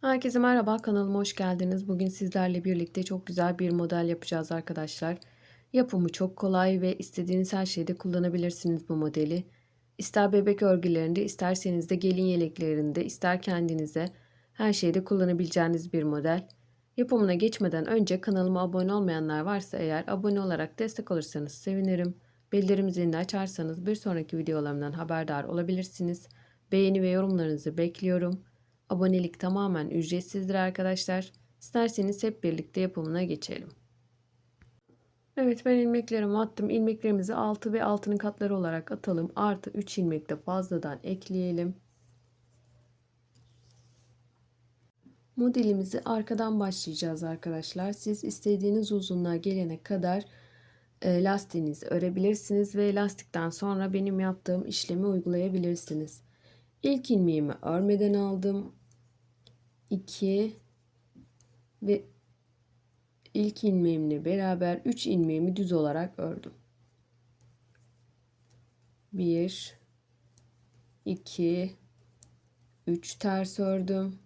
Herkese merhaba, kanalıma hoş geldiniz. Bugün sizlerle birlikte çok güzel bir model yapacağız arkadaşlar. Yapımı çok kolay ve istediğiniz her şeyde kullanabilirsiniz bu modeli. İster bebek örgülerinde, isterseniz de gelin yeleklerinde, ister kendinize her şeyde kullanabileceğiniz bir model. Yapımına geçmeden önce kanalıma abone olmayanlar varsa eğer abone olarak destek olursanız sevinirim. Bildirim zilini açarsanız bir sonraki videolarımdan haberdar olabilirsiniz. Beğeni ve yorumlarınızı bekliyorum. Abonelik tamamen ücretsizdir arkadaşlar. İsterseniz hep birlikte yapımına geçelim. Evet ben ilmeklerimi attım. İlmeklerimizi 6 ve altının katları olarak atalım. Artı 3 ilmek de fazladan ekleyelim. Modelimizi arkadan başlayacağız arkadaşlar. Siz istediğiniz uzunluğa gelene kadar e, lastiğinizi örebilirsiniz ve lastikten sonra benim yaptığım işlemi uygulayabilirsiniz. İlk ilmeğimi örmeden aldım. 2 ve ilk ilmeğimle beraber 3 ilmeğimi düz olarak ördüm. 1 2 3 ters ördüm.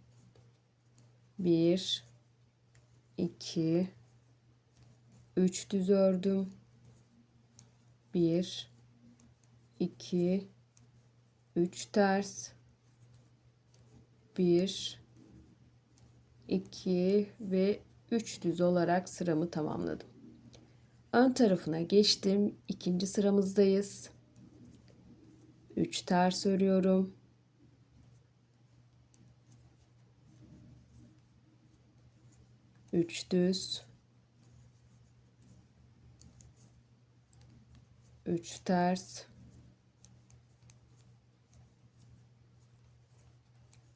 1 2 3 düz ördüm. 1 2 3 ters. 1 2 ve 3 düz olarak sıramı tamamladım. Ön tarafına geçtim. İkinci sıramızdayız. 3 ters örüyorum. Üç düz. Üç ters.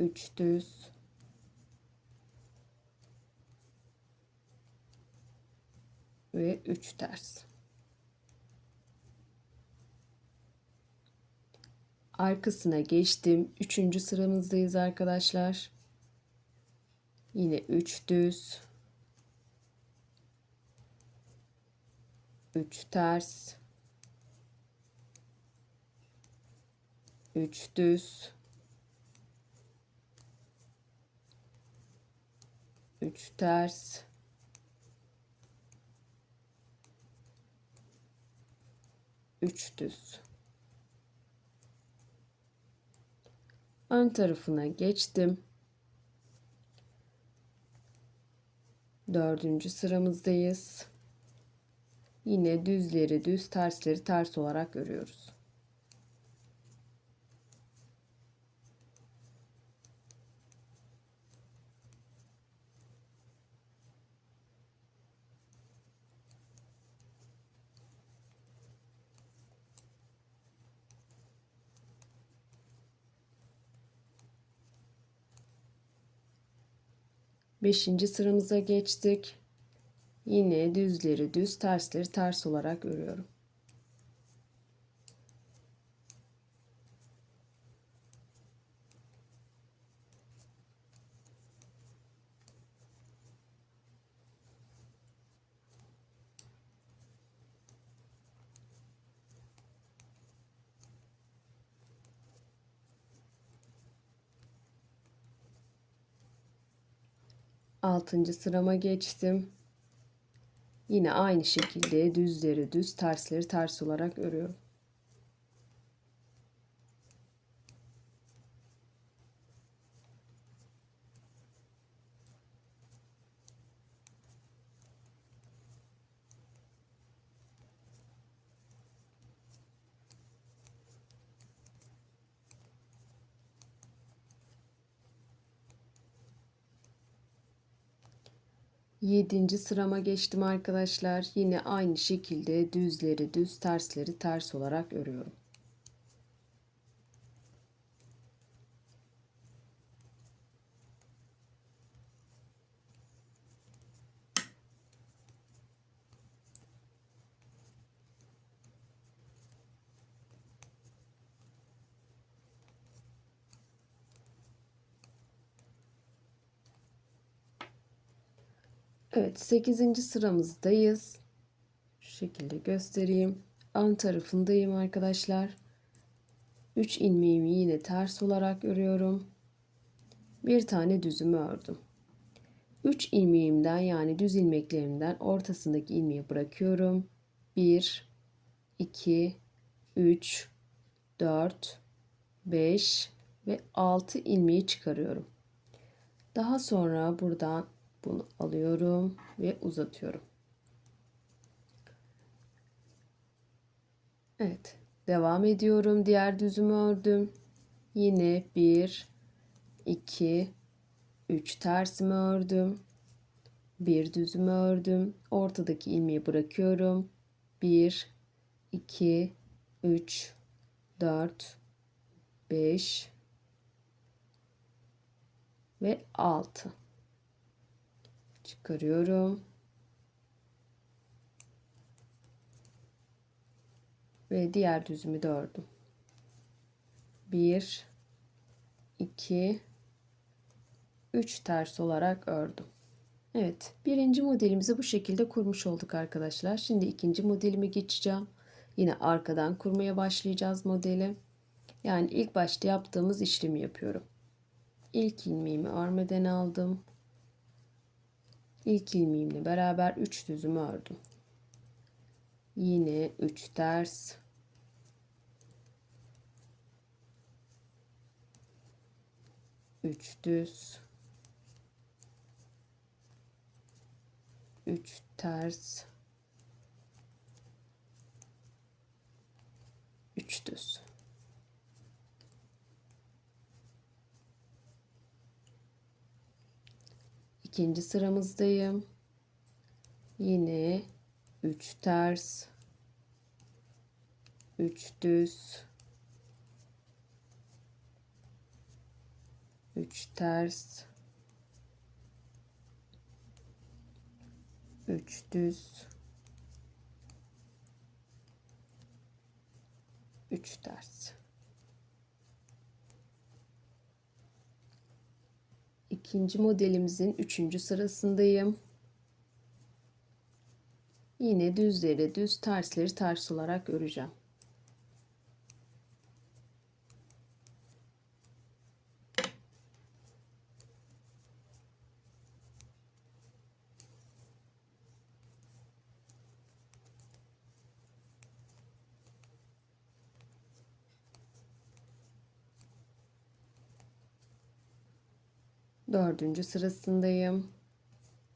Üç düz. Ve 3 ters. Arkasına geçtim. Üçüncü sıramızdayız arkadaşlar. Yine 3 düz. 3 ters. 3 düz. 3 ters. 3 düz. Ön tarafına geçtim. Dördüncü sıramızdayız. Yine düzleri düz, tersleri ters olarak örüyoruz. Beşinci sıramıza geçtik. Yine düzleri düz, tersleri ters olarak örüyorum. Altıncı sırama geçtim. Yine aynı şekilde düzleri düz, tersleri ters olarak örüyorum. Yedinci sırama geçtim arkadaşlar. Yine aynı şekilde düzleri düz, tersleri ters olarak örüyorum. Evet 8. sıramızdayız. Şu şekilde göstereyim. Ön tarafındayım arkadaşlar. 3 ilmeğimi yine ters olarak örüyorum. Bir tane düzümü ördüm. 3 ilmeğimden yani düz ilmeklerimden ortasındaki ilmeği bırakıyorum. 1 2 3 4 5 ve 6 ilmeği çıkarıyorum. Daha sonra buradan bunu alıyorum ve uzatıyorum. Evet, devam ediyorum. Diğer düzümü ördüm. Yine 1 2 3 tersimi ördüm. Bir düzümü ördüm. Ortadaki ilmeği bırakıyorum. 1 2 3 4 5 ve 6 çıkarıyorum. Ve diğer düzümü de ördüm. 1 2 3 ters olarak ördüm. Evet birinci modelimizi bu şekilde kurmuş olduk arkadaşlar. Şimdi ikinci modelime geçeceğim. Yine arkadan kurmaya başlayacağız modeli. Yani ilk başta yaptığımız işlemi yapıyorum. İlk ilmeğimi örmeden aldım. İlk ilmeğimle beraber 3 düzümü ördüm. Yine 3 ters. Üç düz. Üç ters. Üç düz. İkinci sıramızdayım. Yine 3 ters 3 düz 3 ters 3 düz 3 ters ikinci modelimizin üçüncü sırasındayım. Yine düzleri düz tersleri ters olarak öreceğim. Dördüncü sırasındayım.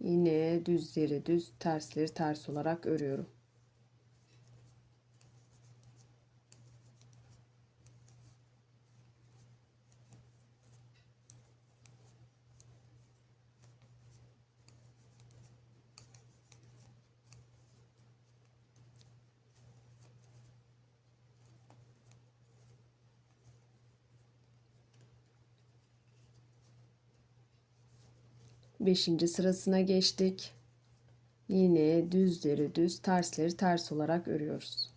Yine düzleri düz, tersleri ters olarak örüyorum. Beşinci sırasına geçtik. Yine düzleri düz, tersleri ters olarak örüyoruz.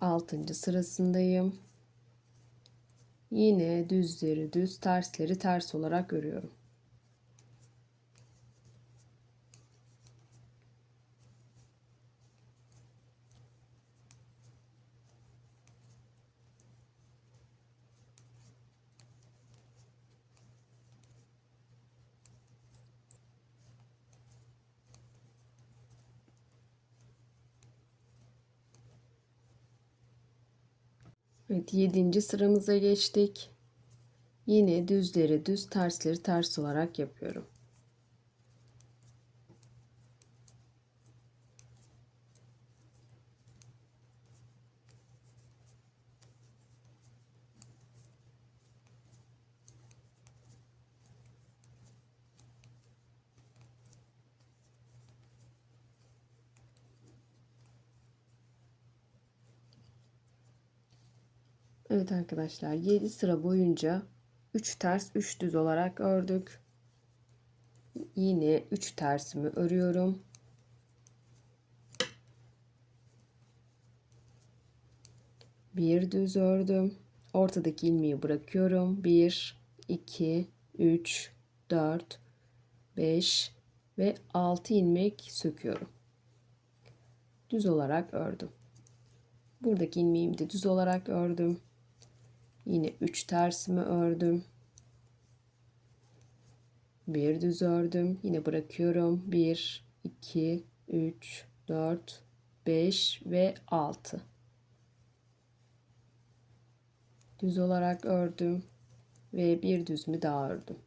Altıncı sırasındayım. Yine düzleri düz, tersleri ters olarak örüyorum. Evet, yedinci sıramıza geçtik. Yine düzleri düz, tersleri ters olarak yapıyorum. Evet arkadaşlar 7 sıra boyunca 3 ters 3 düz olarak ördük. Yine 3 tersimi örüyorum. Bir düz ördüm. Ortadaki ilmeği bırakıyorum. 1, 2, 3, 4, 5 ve 6 ilmek söküyorum. Düz olarak ördüm. Buradaki ilmeğimi de düz olarak ördüm. Yine 3 tersimi ördüm. Bir düz ördüm. Yine bırakıyorum. 1, 2, 3, 4, 5 ve 6. Düz olarak ördüm ve bir düzümü daha ördüm.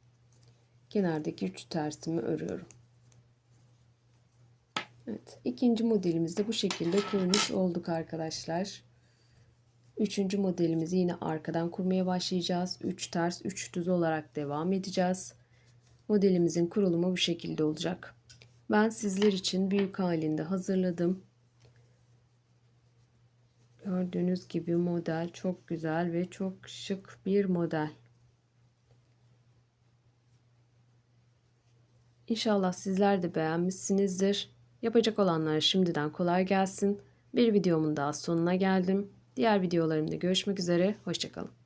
Kenardaki 3 tersimi örüyorum. Evet, ikinci modelimizde bu şekilde kurmuş olduk arkadaşlar. Üçüncü modelimizi yine arkadan kurmaya başlayacağız. 3 ters 3 düz olarak devam edeceğiz. Modelimizin kurulumu bu şekilde olacak. Ben sizler için büyük halinde hazırladım. Gördüğünüz gibi model çok güzel ve çok şık bir model. İnşallah sizler de beğenmişsinizdir. Yapacak olanlara şimdiden kolay gelsin. Bir videomun daha sonuna geldim. Diğer videolarımda görüşmek üzere. Hoşçakalın.